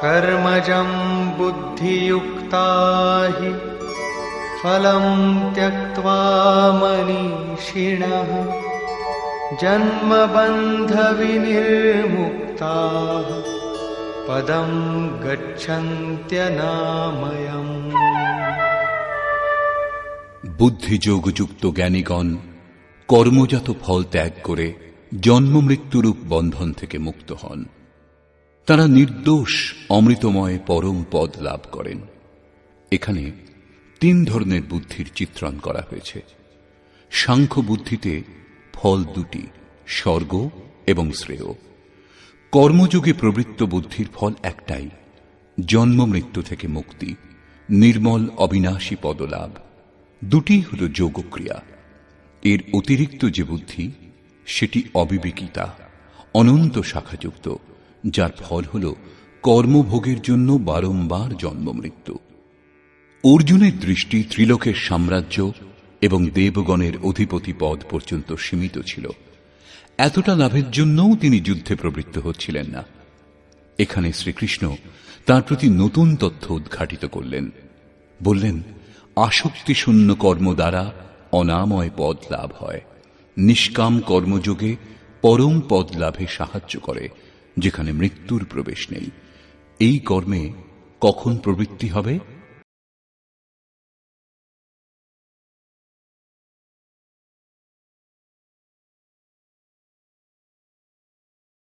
कर्मजं बुद्धियुक्ता हि फलं त्यक्त्वा मनीषिणः जन्मबन्धविनिर्मुक्ताः पदं गच्छन्त्यनामयम् বুদ্ধিযোগযুক্ত জ্ঞানীগণ কর্মজাত ফল ত্যাগ করে জন্ম মৃত্যুরূপ বন্ধন থেকে মুক্ত হন তারা নির্দোষ, অমৃতময় পরম পদ লাভ করেন। এখানে তিন ধরনের বুদ্ধির চিত্রণ করা হয়েছে। সাংখ্য বুদ্ধিতে ফল দুটি, স্বর্গ এবং শ্রেয়। কর্মযোগে প্রবৃত্ত বুদ্ধির ফল একটাই, জন্ম মৃত্যু থেকে মুক্তি, নির্মল অবিনাশী পদলাভ। দুটি হল যোগক্রিয়া। এর অতিরিক্ত যে বুদ্ধি, সেটি অবিবেকিতা, অনন্ত শাখাযুক্ত। যার ফল হল কর্মভোগের জন্য বারংবার জন্ম মৃত্যু অর্জুনের দৃষ্টি ত্রিলোকের সাম্রাজ্য এবং দেবগণের অধিপতি পদ পর্যন্ত সীমিত ছিল। এতটা লাভের জন্যও তিনি যুদ্ধে প্রবৃত্ত হচ্ছিলেন না। এখানে শ্রীকৃষ্ণ তার প্রতি নতুন তথ্য উদ্ঘাটিত করলেন। বললেন আসক্তি শূন্য কর্ম দ্বারা অনাময় পদ লাভ হয়। নিষ্কাম কর্মযোগে পরম পদ লাভে সাহায্য করে। যেখানে মৃত্যুর প্রবেশ নেই। এই কর্মে কখন প্রবৃত্তি হবে?